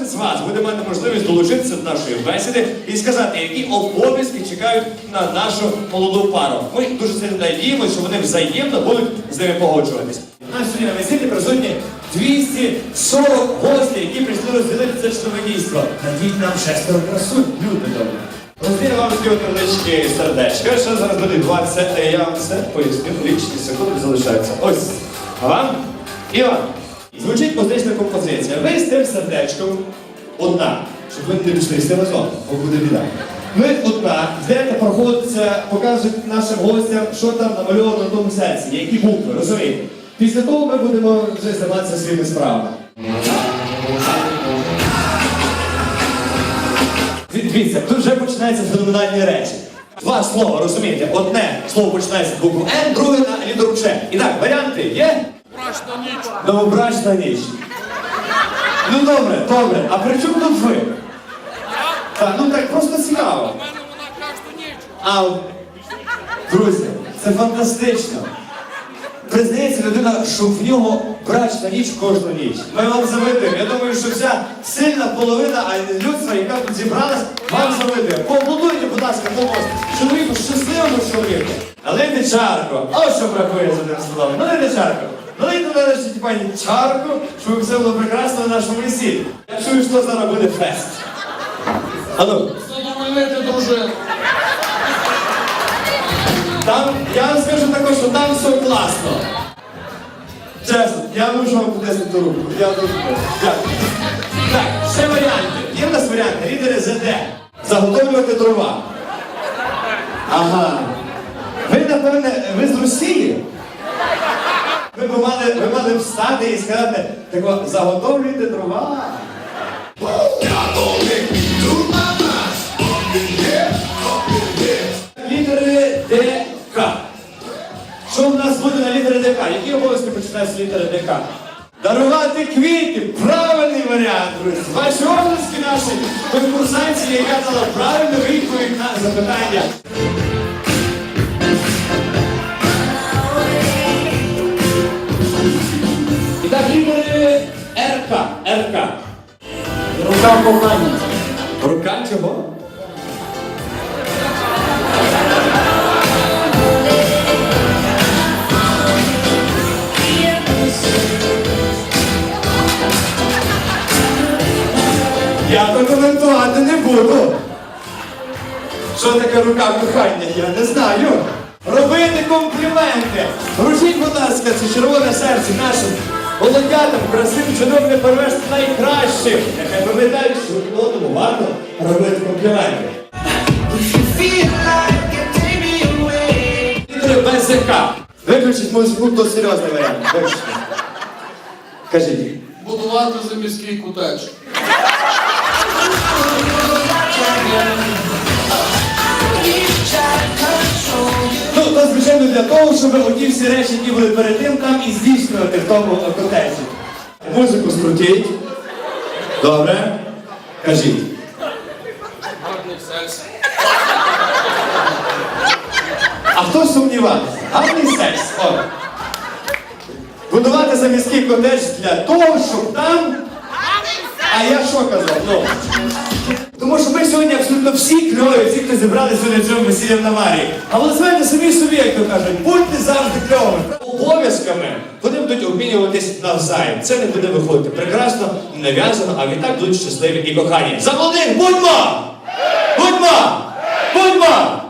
кожен з вас буде мати можливість долучитися до нашої бесіди і сказати, які обов'язки чекають на нашу молоду пару. Ми дуже сильно надіємося, що вони взаємно будуть з ними погоджуватись. Нас сьогодні на весіллі присутні 240 гостей, які прийшли розділити це чудове дійство. Надіть нам шестеро красунь, люди добрі. Розділю вам такі невеличкі сердечка. Що зараз буде відбуватися? Е, Я вам все поясню. Лічні секунди залишаються. Ось. А вам і вам. Звучить музична композиція. Ви з тим сердечком одна, щоб ви не пішли всі разом, бо буде біда. Ви одна, йдете, проходитеся, показуєте нашим гостям, що там намальовано на тому серці, які букви, розумієте? Після того ми будемо вже займатися своїми справами. Дивіться, тут вже починаються феноменальні речі. Два слова, розумієте? Одне слово починається з букву Н, друге на літеру Ч. І так, варіанти є? Брачна ніч. Новобрачна ніч. Ну добре, добре. А при чому тут ви? Так, ну так просто цікаво. У мене вона кожну ніч. А друзі, це фантастично. Признається людина, що в нього брачна ніч кожну ніч. Ми вам завидуємо. Я думаю, що вся сильна половина а людства, яка тут зібралась, вам завидує. Поаплодуйте, будь ласка, комусь. Чоловіку, щасливому чоловіку. Налийте чарку. Ось що бракує за тим словом. Чарку. Налийте нарешті пані чарку, щоб все було прекрасно на нашому весіллі. Я чую, що зараз буде фест. Ану. Дружину. Там, я вам скажу також, що там все класно. Чесно, я можу вам потиснути руку. Я дуже прошу. Дякую. Так, ще варіанти. Є в нас варіанти. Лідери ЗД. Заготовлювати дрова. Ага. Ви, напевне, ви з Росії? Ви б мали, ви мали встати і сказати, тако, заготовлюйте дрова. Літери ДК. Що в нас буде на літери ДК? Які обов'язки починаються з літери ДК? Дарувати квіти! Правильний варіант, друзі! Ваші обласки наші конкурсанці, яка дала правильну відповідь на запитання. Рука кохання. Рука чого? Я прокоментувати не буду. Що таке рука кохання, я не знаю. Робити компліменти. Вручіть, будь ласка, це червоне серце нашим молодятам, красивим, чудовим перевести найкращих. Нехай пам'ятають, що одному варто робити компліменти. Літери БЗК. Виключіть музику, то серйозний варіант. Виключіть. Кажіть. Будувати заміський кутеж. Ну, то, звичайно, для того, щоб оті всі речі, які були перед тим, там і здійснювати в тому котежі. Музику скрутіть. Добре. Кажіть. А хто сумнівався? Гарний секс. Будувати заміський котедж для того, щоб там. А я що казав? Ну. Тому що ми сьогодні абсолютно всі кльові, всі, хто зібрали сьогодні цьому весіллям на Марії. А голосуйте самі собі, як то кажуть, будьте завжди кльовими. Обов'язками обмінюватись навзаєм. Це не буде виходити прекрасно, нав'язано, а відтак будуть щасливі і кохані. За молодих будьмо! Будьмо! Будьмо!